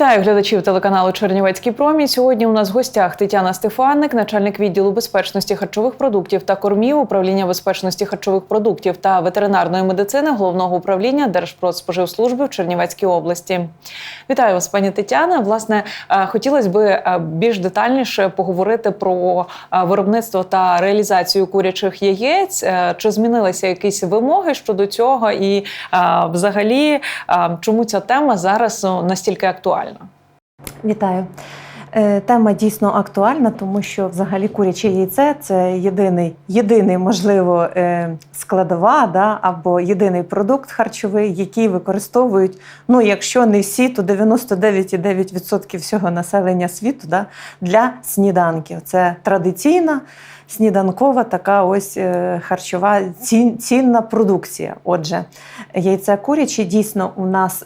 Вітаю глядачів телеканалу Чернівецький промінь. Сьогодні у нас в гостях Тетяна Стефанник, начальник відділу безпечності харчових продуктів та кормів, управління безпечності харчових продуктів та ветеринарної медицини головного управління Держпродспоживслужби в Чернівецькій області. Вітаю вас, пані Тетяна. Власне, е, хотілося би е, більш детальніше поговорити про е, виробництво та реалізацію курячих яєць. Чи змінилися якісь вимоги щодо цього, і взагалі чому ця тема зараз настільки актуальна? Вітаю. Е, Тема дійсно актуальна, тому що взагалі куряче яйце це єдиний, єдиний можливо, е, складова да, або єдиний продукт харчовий, який використовують, ну якщо не всі, то 99,9% всього населення світу да, для сніданків. Це традиційна сніданкова така ось е, харчова цін- цінна продукція. Отже, яйце куряче дійсно у нас.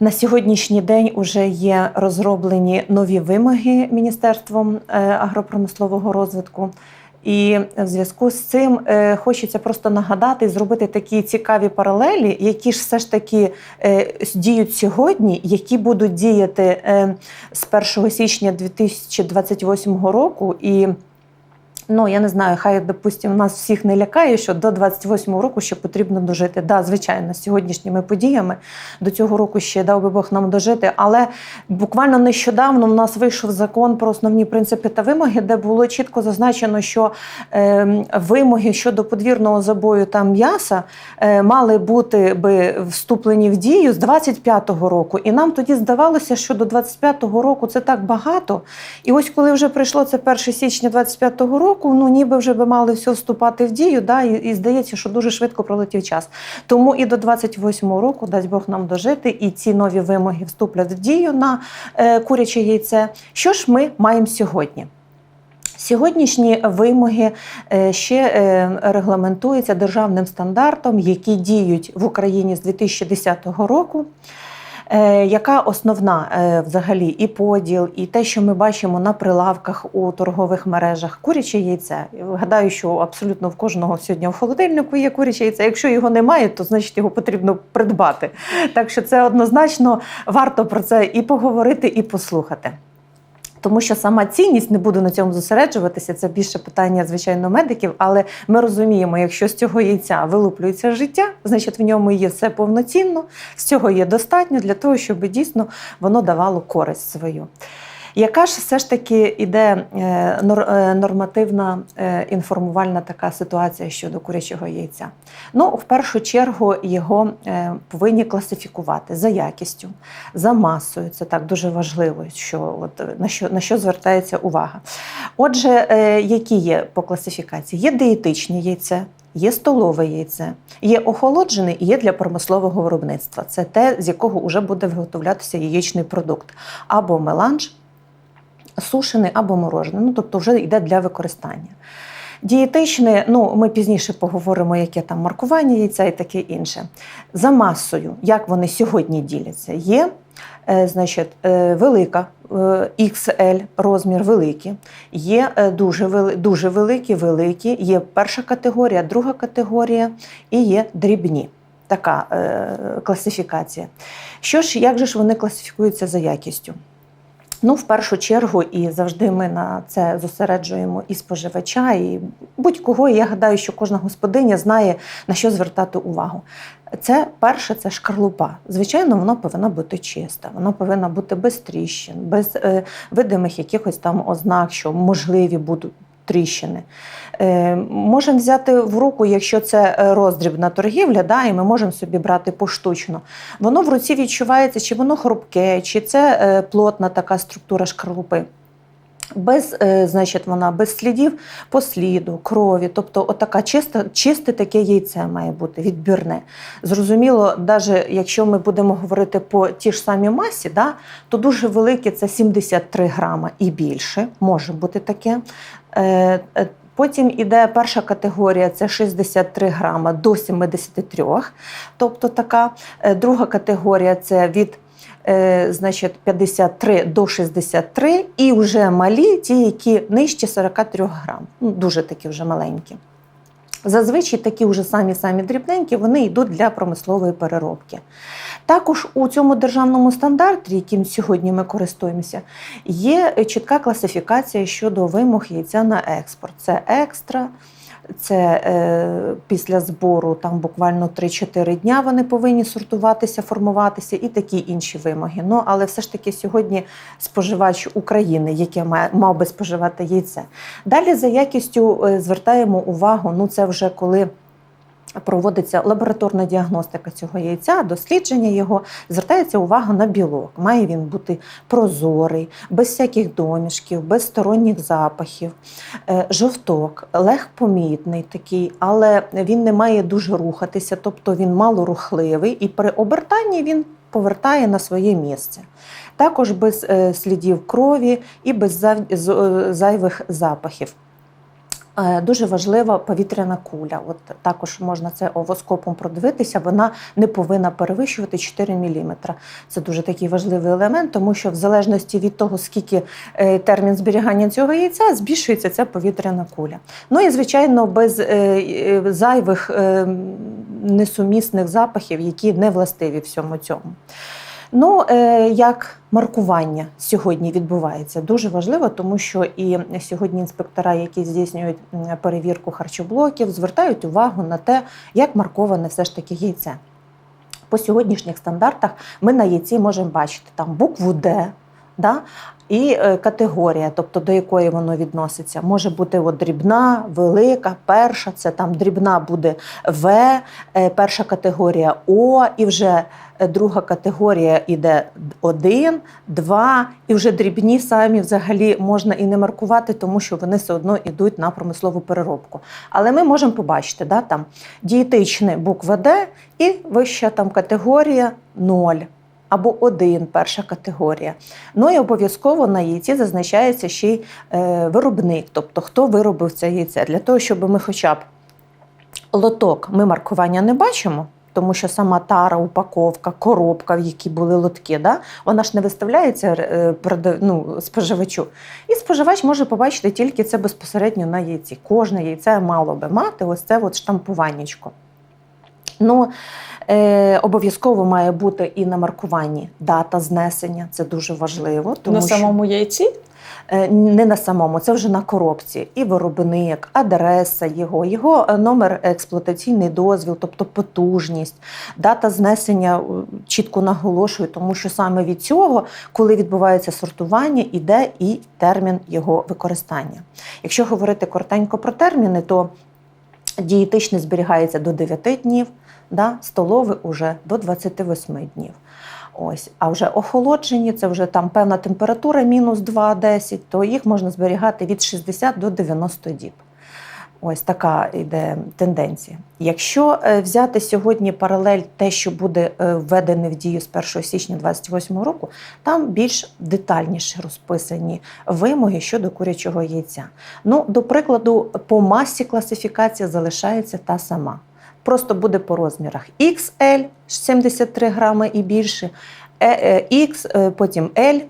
На сьогоднішній день вже є розроблені нові вимоги Міністерством е, агропромислового розвитку. І в зв'язку з цим е, хочеться просто нагадати зробити такі цікаві паралелі, які ж все ж таки е, діють сьогодні, які будуть діяти з 1 січня 2028 року. І Ну, я не знаю, хай, допустимо, нас всіх не лякає, що до 28-го року ще потрібно дожити. Да, звичайно, з сьогоднішніми подіями до цього року ще дав би Бог нам дожити. Але буквально нещодавно у нас вийшов закон про основні принципи та вимоги, де було чітко зазначено, що е, вимоги щодо подвірного забою та м'яса е, мали бути би вступлені в дію з 25-го року. І нам тоді здавалося, що до 25-го року це так багато. І ось коли вже прийшло це 1 січня 25-го року, ну ніби вже би мали все вступати в дію, да, і, і здається, що дуже швидко пролетів час. Тому і до 28-го року дасть Бог нам дожити, і ці нові вимоги вступлять в дію на е, куряче яйце. Що ж ми маємо сьогодні? Сьогоднішні вимоги е, ще е, регламентуються державним стандартом, які діють в Україні з 2010 року. Е, Яка основна е, взагалі і поділ, і те, що ми бачимо на прилавках у торгових мережах, куряче яйце. Гадаю, що абсолютно в кожного сьогодні в холодильнику є куряче яйце. Якщо його немає, то значить його потрібно придбати. Так що це однозначно варто про це і поговорити, і послухати. Тому що сама цінність не буду на цьому зосереджуватися. Це більше питання, звичайно, медиків. Але ми розуміємо, якщо з цього яйця вилуплюється життя, значить в ньому є все повноцінно, з цього є достатньо для того, щоб дійсно воно давало користь свою. Яка ж все ж таки іде е, е, нормативна е, інформувальна така ситуація щодо курячого яйця? Ну, в першу чергу його повинні класифікувати за якістю, за масою. Це так дуже важливо, що от на що на що звертається увага. Отже, які є по класифікації? Є дієтичні яйце. Є столове яйце, є охолоджене і є для промислового виробництва. Це те, з якого вже буде виготовлятися яєчний продукт або меланж, сушений або морожений. Ну тобто вже йде для використання. Дієтичне, ну ми пізніше поговоримо, яке там маркування яйця і таке інше. За масою, як вони сьогодні діляться, є е, значить, е, велика е, XL розмір великий, є е, дуже, вели, дуже великі, великі, є перша категорія, друга категорія і є дрібні. Така е, класифікація. Що ж, як же ж вони класифікуються за якістю? Ну, в першу чергу, і завжди ми на це зосереджуємо і споживача, і будь-кого. І я гадаю, що кожна господиня знає на що звертати увагу. Це перше, це шкарлупа. Звичайно, вона повинна бути чиста, вона повинна бути без тріщин, без е, видимих якихось там ознак, що можливі будуть тріщини. Е, можемо взяти в руку, якщо це е, роздрібна торгівля, да, і ми можемо собі брати поштучно. Воно в руці відчувається, чи воно хрупке, чи це е, плотна така структура шкарлупи. Без, е, значить, вона без слідів посліду, крові, тобто отака чиста, чисте таке яйце має бути відбірне. Зрозуміло, навіть якщо ми будемо говорити по ті ж самі масі, да, то дуже велике це 73 грама і більше, може бути таке. Е, е, Потім іде перша категорія це 63 грама до 73, тобто така. Е, Друга категорія це від значить, 53 до 63, і вже малі, ті, які нижче 43 грам. Ну, дуже такі вже маленькі. Зазвичай такі вже самі-самі дрібненькі, вони йдуть для промислової переробки. Також у цьому державному стандарті, яким сьогодні ми користуємося, є чітка класифікація щодо вимог яйця на експорт. Це екстра, це е, після збору там буквально 3-4 дня вони повинні сортуватися, формуватися і такі інші вимоги. Ну але все ж таки сьогодні споживач України, який мав би споживати яйце. Далі за якістю е, звертаємо увагу. Ну це вже коли. Проводиться лабораторна діагностика цього яйця, дослідження його, звертається увага на білок. Має він бути прозорий, без всяких домішків, без сторонніх запахів. Е, Жовток легпомітний такий, але він не має дуже рухатися, тобто він малорухливий, і при обертанні він повертає на своє місце. Також без е, слідів крові і без е, зайвих запахів. Е, Дуже важлива повітряна куля. От також можна це овоскопом продивитися. Вона не повинна перевищувати 4 мм. Це дуже такий важливий елемент, тому що в залежності від того, скільки е, термін зберігання цього яйця, збільшується ця повітряна куля. Ну і звичайно, без е, зайвих е, несумісних запахів, які не властиві всьому цьому. Ну, е, як маркування сьогодні відбувається, дуже важливо, тому що і сьогодні інспектора, які здійснюють перевірку харчоблоків, звертають увагу на те, як марковане все ж таки яйце. По сьогоднішніх стандартах ми на яйці можемо бачити там букву Д. Да? І е, категорія, тобто до якої воно відноситься, може бути от дрібна, велика, перша, це там дрібна буде В, е, перша категорія О, і вже е, друга категорія іде 1, 2, і вже дрібні самі взагалі можна і не маркувати, тому що вони все одно йдуть на промислову переробку. Але ми можемо побачити, да, там дієтичне буква Д і вища там категорія 0 або 1, перша категорія. Ну і обов'язково на яйці зазначається ще й е, виробник, тобто хто виробив це яйце. Для того, щоб ми хоча б лоток ми маркування не бачимо. Тому що сама тара, упаковка, коробка, в якій були лотки, да, вона ж не виставляється е, ну, споживачу. І споживач може побачити тільки це безпосередньо на яйці. Кожне яйце мало би мати ось це от штампуваннячко. Ну, е, обов'язково має бути і на маркуванні дата знесення. Це дуже важливо. Тому на що... самому яйці? Е, Не на самому, це вже на коробці. І виробник, адреса його, його е, номер експлуатаційний дозвіл, тобто потужність, дата знесення е, чітко наголошую, тому що саме від цього, коли відбувається сортування, іде і термін його використання. Якщо говорити коротенько про терміни, то дієтичний зберігається до 9 днів, да, столовий уже до 28 днів. Ось, а вже охолоджені, це вже там певна температура, мінус 2-10, то їх можна зберігати від 60 до 90 діб. Ось така йде тенденція. Якщо е, взяти сьогодні паралель те, що буде е, введене в дію з 1 січня 2028 року, там більш детальніше розписані вимоги щодо курячого яйця. Ну, до прикладу, по масі класифікація залишається та сама. Просто буде по розмірах. XL 73 грами і більше, е, е, X, е, потім L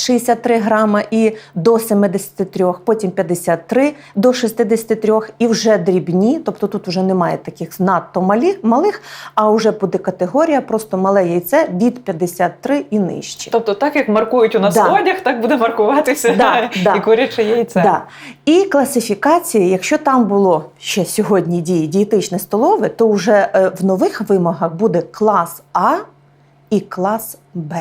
63 грама і до 73, потім 53 до 63 і вже дрібні, тобто тут вже немає таких надто малих, а вже буде категорія просто мале яйце від 53 і нижче. Тобто, так як маркують у нас Да. одяг, так буде маркуватися Да, да. і куряче яйце. Да. І класифікація, якщо там було ще сьогодні діє дієтичне столове, то вже е, в нових вимогах буде клас А і клас Б.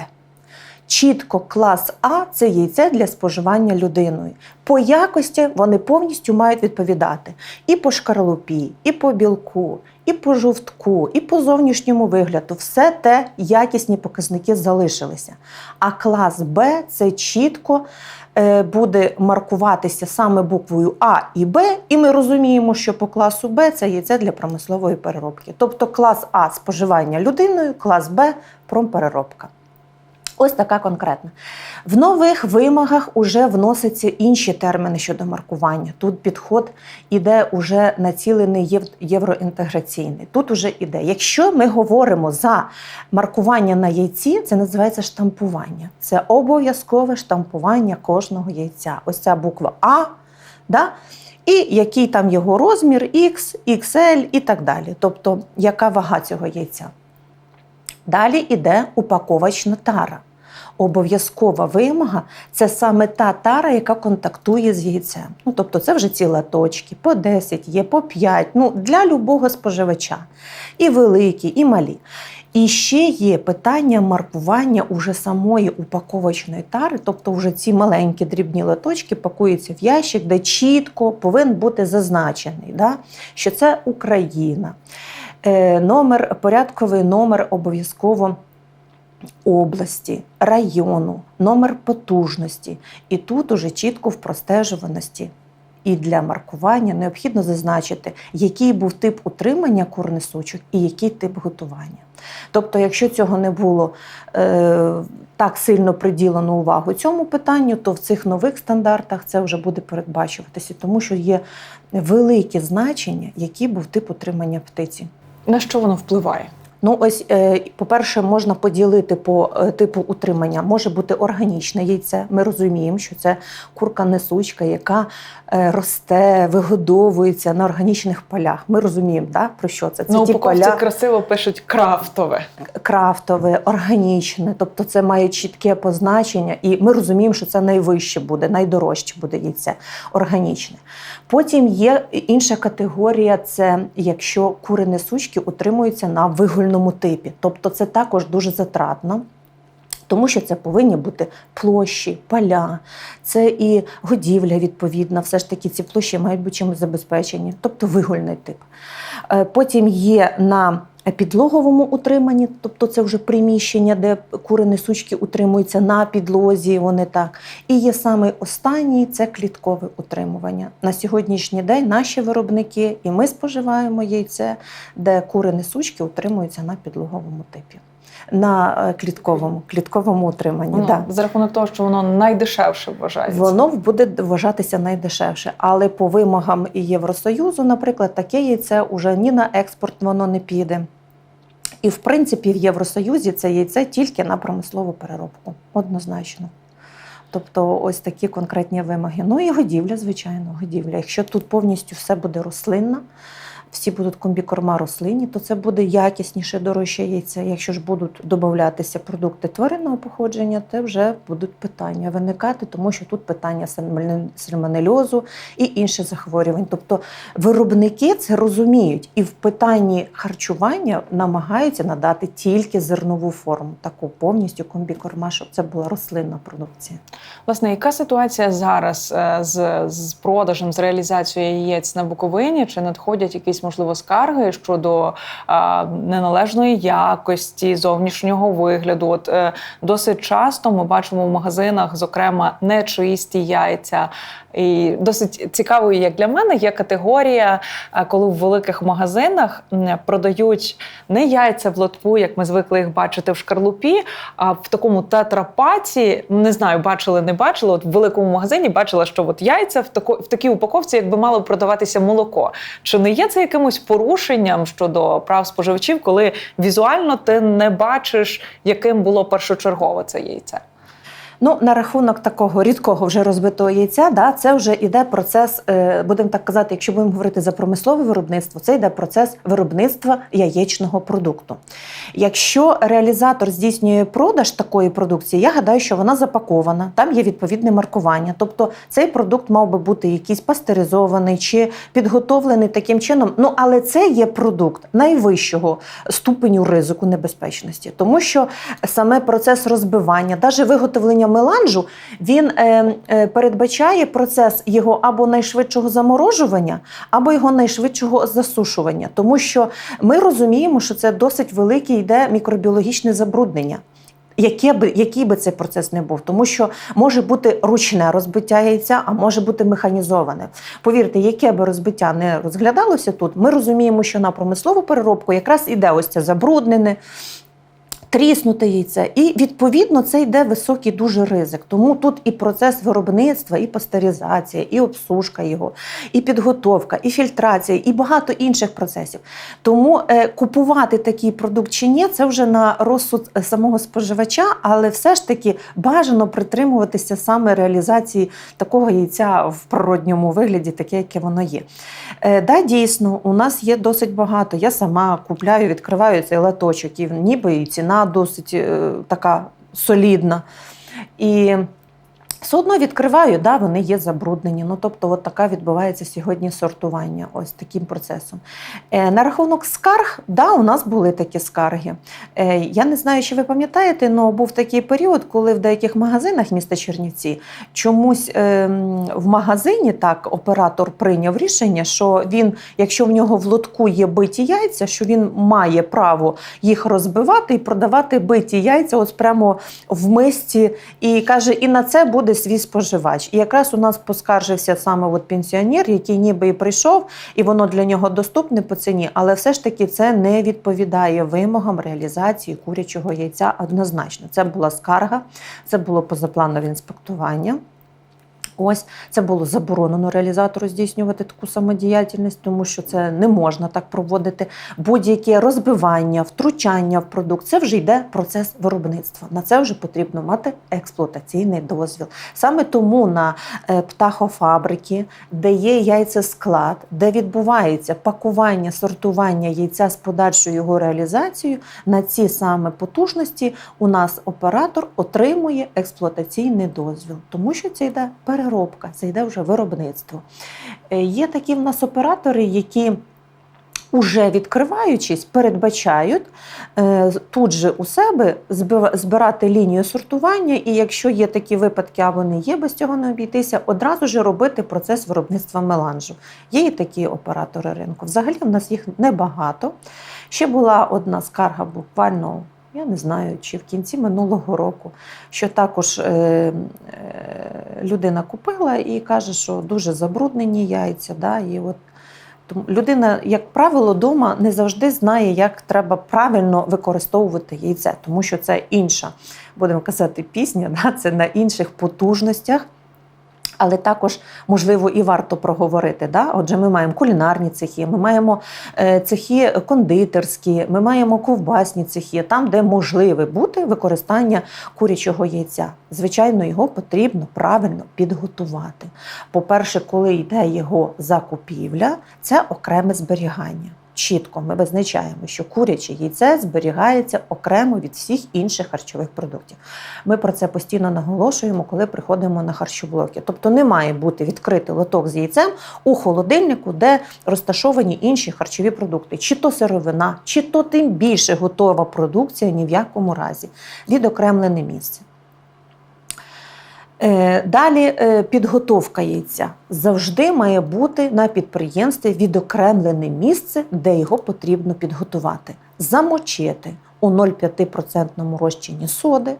Чітко клас А це яйце для споживання людиною. По якості вони повністю мають відповідати і по шкарлупі, і по білку, і по жовтку, і по зовнішньому вигляду. Все те якісні показники залишилися. А клас Б це чітко е, буде маркуватися саме буквою А і Б, і ми розуміємо, що по класу Б це яйце для промислової переробки. Тобто клас А споживання людиною, клас Б промпереробка. Ось така конкретна. В нових вимогах вже вносяться інші терміни щодо маркування. Тут підход іде уже націлений євроінтеграційний. Тут уже іде. Якщо ми говоримо за маркування на яйці, це називається штампування. Це обов'язкове штампування кожного яйця. Ось ця буква А Да? І який там його розмір, X, XL і так далі. Тобто, яка вага цього яйця. Далі йде упаковочна тара. Обов'язкова вимога це саме та тара, яка контактує з яйцем. Ну, тобто це вже ці латочки, по 10 є, по 5, ну, для любого споживача. І великі, і малі. І ще є питання маркування уже самої упаковочної тари, тобто вже ці маленькі дрібні латочки пакуються в ящик, де чітко повинен бути зазначений, да? що це Україна. Е, номер, порядковий номер обов'язково області, району, номер потужності. І тут уже чітко в простежуваності. І для маркування необхідно зазначити, який був тип утримання курнесучок і який тип готування. Тобто, якщо цього не було е, так сильно приділено увагу цьому питанню, то в цих нових стандартах це вже буде передбачуватися, тому що є велике значення, який був тип утримання птиці. На що воно впливає? Ну, ось, е, по-перше, можна поділити по е, типу утримання. Може бути органічне яйце. Ми розуміємо, що це курка-несучка, яка е, росте, вигодовується на органічних полях. Ми розуміємо, да, про що це. Це На ті поля красиво пишуть крафтове. крафтове, органічне, тобто це має чітке позначення, і ми розуміємо, що це найвище буде, найдорожче буде яйце органічне. Потім є інша категорія: це якщо кури несучки утримуються на вигульному типі, тобто це також дуже затратно. Тому що це повинні бути площі, поля, це і годівля відповідна. Все ж таки ці площі мають бути чимось забезпечені, тобто вигульний тип. Е, Потім є на підлоговому утриманні, тобто це вже приміщення, де курені несучки утримуються на підлозі. Вони так. І є саме останній це кліткове утримування. На сьогоднішній день наші виробники і ми споживаємо яйце, де курені несучки утримуються на підлоговому типі. На е, клітковому, клітковому утриманні. Ну, да. За рахунок того, що воно найдешевше вважається. Воно буде вважатися найдешевше, але по вимогам і Євросоюзу, наприклад, таке яйце уже ні на експорт воно не піде. І в принципі в Євросоюзі це яйце тільки на промислову переробку, однозначно. Тобто, ось такі конкретні вимоги. Ну і годівля, звичайно, годівля. Якщо тут повністю все буде рослинна, всі будуть комбікорма рослинні, то це буде якісніше, дорожче яйце. Якщо ж будуть додатися продукти тваринного походження, це вже будуть питання виникати, тому що тут питання сальмоне- сальмонельозу і інших захворювань. Тобто виробники це розуміють і в питанні харчування намагаються надати тільки зернову форму, таку повністю комбікорма, щоб це була рослинна продукція. Власне, яка ситуація зараз е, з, з продажем, з реалізацією яєць на Буковині? Чи надходять якісь можливо скарги щодо а, неналежної якості, зовнішнього вигляду? От е, досить часто ми бачимо в магазинах, зокрема, нечисті яйця. І досить цікавою, як для мене, є категорія, е, коли в великих магазинах продають не яйця в лотку, як ми звикли їх бачити в шкарлупі, а в такому тетрапаці, не знаю, бачили, не бачили. От в великому магазині бачила, що от яйця в такій упаковці, якби мало продаватися молоко. Чи не є це якимось порушенням щодо прав споживачів, коли візуально ти не бачиш, яким було першочергово це яйце? Ну, на рахунок такого рідкого вже розбитого яйця, да, це вже йде процес, е, будемо так казати, якщо будемо говорити за промислове виробництво, це йде процес виробництва яєчного продукту. Якщо реалізатор здійснює продаж такої продукції, я гадаю, що вона запакована, там є відповідне маркування. Тобто цей продукт мав би бути якийсь пастеризований чи підготовлений таким чином. Ну, але це є продукт найвищого ступеню ризику небезпечності, тому що саме процес розбивання, навіть виготовлення меланжу, він е, е, передбачає процес його або найшвидшого заморожування, або його найшвидшого засушування, тому що ми розуміємо, що це досить велике йде мікробіологічне забруднення. Яке би, який би цей процес не був, тому що може бути ручне розбиття яйця, а може бути механізоване. Повірте, яке би розбиття не розглядалося тут, ми розуміємо, що на промислову переробку якраз іде ось це забруднене, тріснуте яйце. І відповідно це йде високий дуже ризик. Тому тут і процес виробництва, і пастеризація, і обсушка його, і підготовка, і фільтрація, і багато інших процесів. Тому е, купувати такий продукт чи ні, це вже на розсуд е, самого споживача, але все ж таки бажано притримуватися саме реалізації такого яйця в природньому вигляді, таке, яке воно є. Е, да, дійсно, у нас є досить багато. Я сама купляю, відкриваю цей латочок, і ніби і ціна досить е, така солідна. І все одно відкриваю, да, вони є забруднені. Ну, тобто, от така відбувається сьогодні сортування ось таким процесом. Е, на рахунок скарг, да, у нас були такі скарги. Е, я не знаю, чи ви пам'ятаєте, але був такий період, коли в деяких магазинах міста Чернівці чомусь е, в магазині так оператор прийняв рішення, що він, якщо в нього в лотку є биті яйця, що він має право їх розбивати і продавати биті яйця, ось прямо в мисці, і каже, і на це буде свій споживач. І якраз у нас поскаржився саме от пенсіонер, який ніби і прийшов, і воно для нього доступне по ціні, але все ж таки це не відповідає вимогам реалізації курячого яйця однозначно. Це була скарга, це було позапланове інспектування. Ось це було заборонено реалізатору здійснювати таку самодіяльність, тому що це не можна так проводити. Будь-яке розбивання, втручання в продукт це вже йде процес виробництва. На це вже потрібно мати експлуатаційний дозвіл. Саме тому на е, птахофабрики, де є яйцесклад, де відбувається пакування, сортування яйця з подальшою його реалізацією, на ці саме потужності у нас оператор отримує експлуатаційний дозвіл, тому що це йде переробка, це йде вже виробництво. Е, Є такі в нас оператори, які Уже відкриваючись, передбачають е, тут же у себе збирати лінію сортування, і якщо є такі випадки, а вони є, без цього не обійтися, одразу ж робити процес виробництва меланжу. Є і такі оператори ринку. Взагалі в нас їх небагато. Ще була одна скарга буквально. Я не знаю, чи в кінці минулого року, що також е, е, людина купила і каже, що дуже забруднені яйця. Да, і от тому людина, як правило, вдома не завжди знає, як треба правильно використовувати яйце, тому що це інша, будемо казати, пісня, да? це на інших потужностях. Але також можливо і варто проговорити. Да? Отже, ми маємо кулінарні цехи, ми маємо е, цехи кондитерські, ми маємо ковбасні цехи, там, де можливе бути використання курячого яйця. Звичайно, його потрібно правильно підготувати. По-перше, коли йде його закупівля, це окреме зберігання. Чітко ми визначаємо, що куряче яйце зберігається окремо від всіх інших харчових продуктів. Ми про це постійно наголошуємо, коли приходимо на харчоблоки. Тобто не має бути відкритий лоток з яйцем у холодильнику, де розташовані інші харчові продукти, чи то сировина, чи то тим більше готова продукція ні в якому разі. Відокремлене місце. Е, Далі е, підготовка яйця завжди має бути на підприємстві відокремлене місце, де його потрібно підготувати. Замочити у 0,5% розчині соди.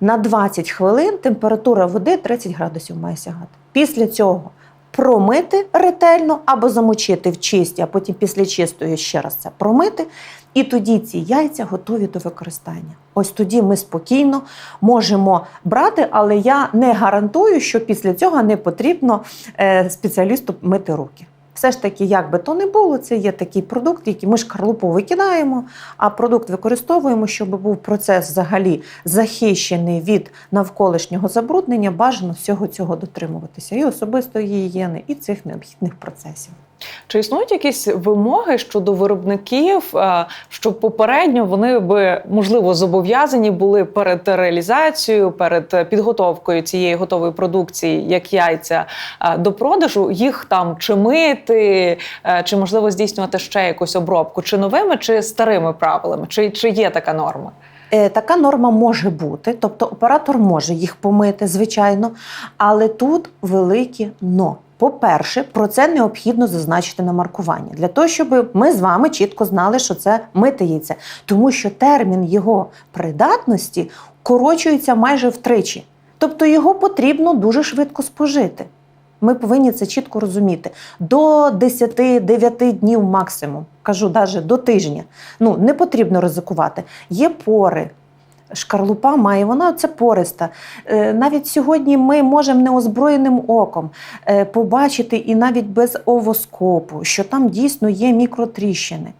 На 20 хвилин температура води 30 градусів має сягати. Після цього промити ретельно або замочити в чисті, а потім після чистої ще раз це промити. І тоді ці яйця готові до використання. Ось тоді ми спокійно можемо брати, але я не гарантую, що після цього не потрібно е, спеціалісту мити руки. Все ж таки, як би то не було, це є такий продукт, який ми шкарлупу викидаємо, а продукт використовуємо, щоб був процес взагалі захищений від навколишнього забруднення, бажано всього цього дотримуватися і особистої гігієни, і цих необхідних процесів. Чи існують якісь вимоги щодо виробників, е, щоб попередньо вони би можливо зобов'язані були перед реалізацією, перед підготовкою цієї готової продукції, як яйця е, до продажу, їх там чи мити, е, чи можливо здійснювати ще якусь обробку, чи новими, чи старими правилами, чи, чи є така норма? Така норма може бути, тобто оператор може їх помити, звичайно, але тут велике но. По-перше, про це необхідно зазначити на маркуванні для того, щоб ми з вами чітко знали, що це мите яйце, тому що термін його придатності корочується майже втричі. Тобто його потрібно дуже швидко спожити. Ми повинні це чітко розуміти. До 10-9 днів максимум, кажу, навіть до тижня. Ну, не потрібно ризикувати. Є пори. Шкарлупа має, вона це пориста. Е, Навіть сьогодні ми можемо неозброєним оком е, побачити і навіть без овоскопу, що там дійсно є мікротріщини.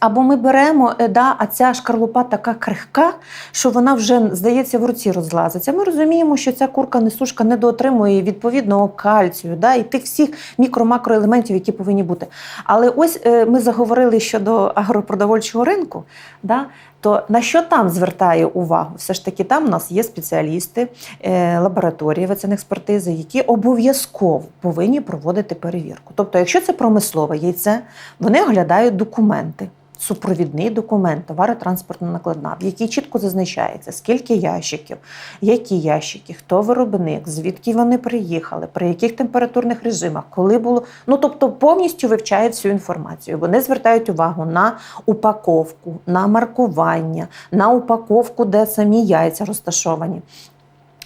Або ми беремо, е, да, а ця шкарлупа така крихка, що вона вже, здається, в руці розлазиться. Ми розуміємо, що ця курка-несушка недоотримує відповідного кальцію да, і тих всіх мікро-макроелементів, які повинні бути. Але ось ми заговорили щодо агропродовольчого ринку. Да, то на що там звертає увагу? Все ж таки, там у нас є спеціалісти, е, лабораторії експертизи, які обов'язково повинні проводити перевірку. Тобто, якщо це промислове яйце, вони оглядають документи. Супровідний документ, товаротранспортна накладна, в якій чітко зазначається, скільки ящиків, які ящики, хто виробник, звідки вони приїхали, при яких температурних режимах, коли було. Ну тобто повністю вивчають всю інформацію. Вони звертають увагу на упаковку, на маркування, на упаковку, де самі яйця розташовані.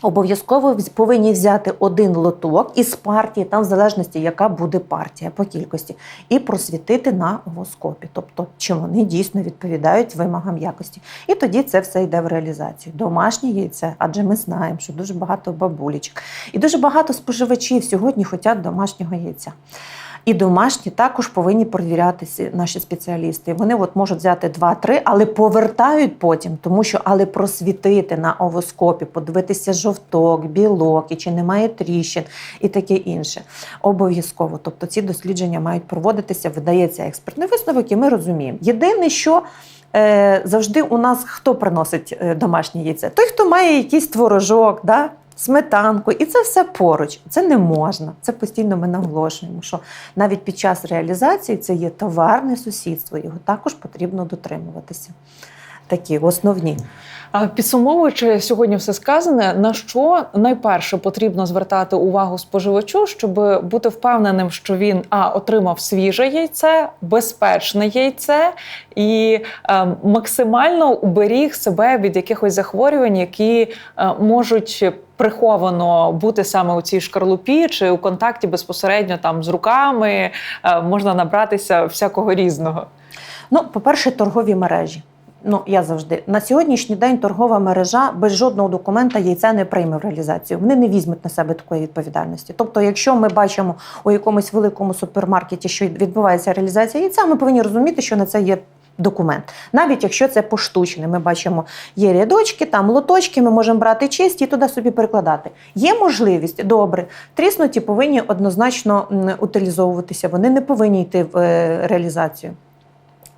Обов'язково повинні взяти один лоток із партії, там в залежності, яка буде партія по кількості, і просвітити на овоскопі, тобто чи вони дійсно відповідають вимогам якості. І тоді це все йде в реалізацію. Домашнє яйце, адже ми знаємо, що дуже багато бабулечок і дуже багато споживачів сьогодні хочуть домашнього яйця. І домашні також повинні перевірятися наші спеціалісти. Вони от можуть взяти 2-3, але повертають потім, тому що але просвітити на овоскопі, подивитися жовток, білок, і чи немає тріщин і таке інше. Обов'язково. Тобто ці дослідження мають проводитися, видається експертний висновок, і ми розуміємо. Єдине, що е, завжди у нас хто приносить е, домашнє яйце? Той, хто має якийсь творожок, да? Сметанку, і це все поруч. Це не можна. Це постійно ми наголошуємо, що навіть під час реалізації це є товарне сусідство, його також потрібно дотримуватися. Такі основні. Підсумовуючи сьогодні все сказане, на що найперше потрібно звертати увагу споживачу, щоб бути впевненим, що він а отримав свіже яйце, безпечне яйце і е, максимально уберіг себе від якихось захворювань, які е, можуть приховано бути саме у цій шкарлупі чи у контакті безпосередньо там з руками, е, можна набратися всякого різного. Ну, по-перше, торгові мережі. Ну, я завжди на сьогоднішній день торгова мережа без жодного документа яйця не прийме в реалізацію. Вони не візьмуть на себе такої відповідальності. Тобто, якщо ми бачимо у якомусь великому супермаркеті, що відбувається реалізація яйця, ми повинні розуміти, що на це є. Документ, навіть якщо це поштучне, ми бачимо, є рядочки, там лоточки, ми можемо брати чисті і туди собі перекладати. Є можливість, добре, тріснуті повинні однозначно утилізовуватися, вони не повинні йти в е, реалізацію.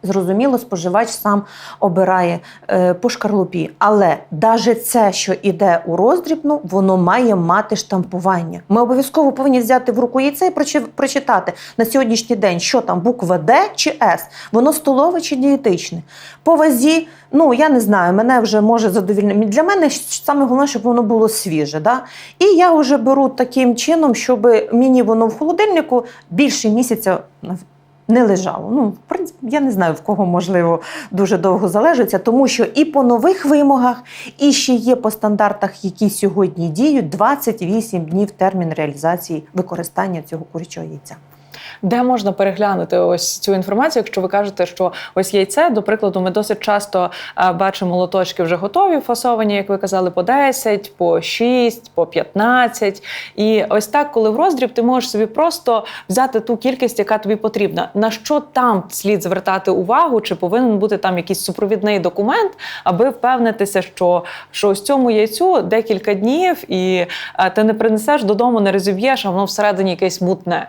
Зрозуміло, споживач сам обирає е, по шкарлупі, але навіть це, що йде у роздрібну, воно має мати штампування. Ми обов'язково повинні взяти в руку яйце і прочитати на сьогоднішній день, що там буква Д чи С, воно столове чи дієтичне. По вазі, ну я не знаю, мене вже може задовільнити. Для мене саме головне, щоб воно було свіже. Да? І я вже беру таким чином, щоб мені воно в холодильнику більше місяця не лежало. Ну, в принципі, я не знаю, в кого можливо дуже довго залежиться, тому що і по нових вимогах, і ще є по стандартах, які сьогодні діють, 28 днів термін реалізації використання цього курячого яйця. Де можна переглянути ось цю інформацію, якщо ви кажете, що ось яйце, до прикладу, ми досить часто е, бачимо лоточки вже готові, фасовані, як ви казали, по 10, по 6, по 15. І ось так, коли в роздріб, ти можеш собі просто взяти ту кількість, яка тобі потрібна. На що там слід звертати увагу, чи повинен бути там якийсь супровідний документ, аби впевнитися, що, що ось цьому яйцю декілька днів, і е, ти не принесеш додому, не розіб'єш, а воно всередині якесь мутне.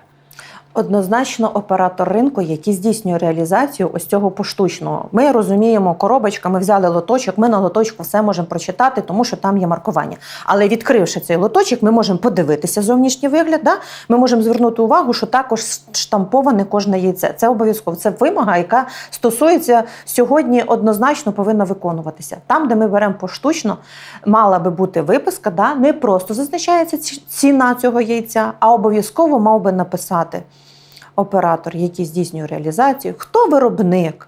Однозначно, оператор ринку, який здійснює реалізацію ось цього поштучного. Ми розуміємо, коробочка, ми взяли лоточок, ми на лоточку все можемо прочитати, тому що там є маркування. Але відкривши цей лоточок, ми можемо подивитися зовнішній вигляд. Да? Ми можемо звернути увагу, що також штамповане кожне яйце. Це обов'язково. Це вимога, яка стосується сьогодні, однозначно повинна виконуватися. Там, де ми беремо поштучно, мала би бути виписка, да? не просто зазначається ціна цього яйця, а обов'язково мав би написати оператор, який здійснює реалізацію, хто виробник,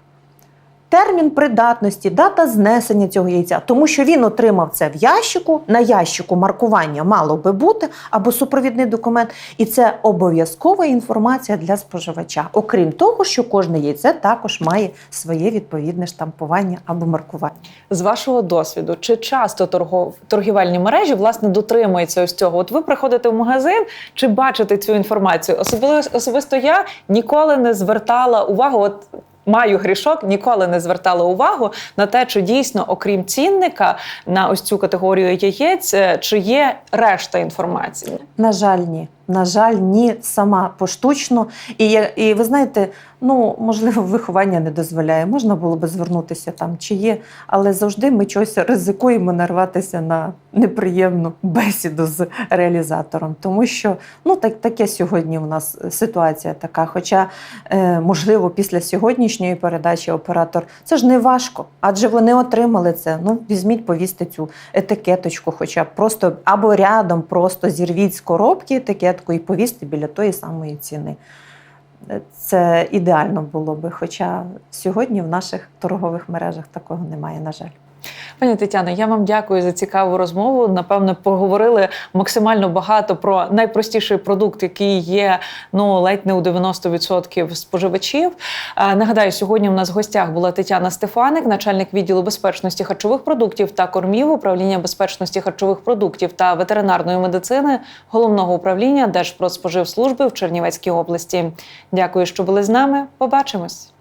термін придатності, дата знесення цього яйця, тому що він отримав це в ящику. На ящику маркування мало би бути або супровідний документ, і це обов'язкова інформація для споживача. Окрім того, що кожне яйце також має своє відповідне штампування або маркування. З вашого досвіду, чи часто торгов... торгівельні мережі власне дотримуються ось цього? От ви приходите в магазин, чи бачите цю інформацію? Особливо особисто я ніколи не звертала увагу. От маю грішок, ніколи не звертала увагу на те, чи дійсно, окрім цінника, на ось цю категорію яєць, е, чи є решта інформації. На жаль, ні. На жаль, ні, сама поштучно. І, і ви знаєте, ну можливо, виховання не дозволяє. Можна було би звернутися там, чи є, але завжди ми чогось ризикуємо нарватися на неприємну бесіду з реалізатором, тому що ну так таке сьогодні у нас ситуація така. Хоча, е, можливо, після сьогоднішньої передачі оператор це ж не важко, адже вони отримали це. Ну візьміть, повісьте цю етикеточку, хоча б просто або рядом, просто зірвіть з коробки етикетку і повісти біля тої самої ціни. Це ідеально було би. Хоча сьогодні в наших торгових мережах такого немає, на жаль. Пані Тетяно, я вам дякую за цікаву розмову. Напевно, поговорили максимально багато про найпростіший продукт, який є ну ледь не у 90% споживачів. Нагадаю, сьогодні у нас в гостях була Тетяна Стефаник, начальник відділу безпечності харчових продуктів та кормів, управління безпечності харчових продуктів та ветеринарної медицини головного управління Держпродспоживслужби в Чернівецькій області. Дякую, що були з нами. Побачимось.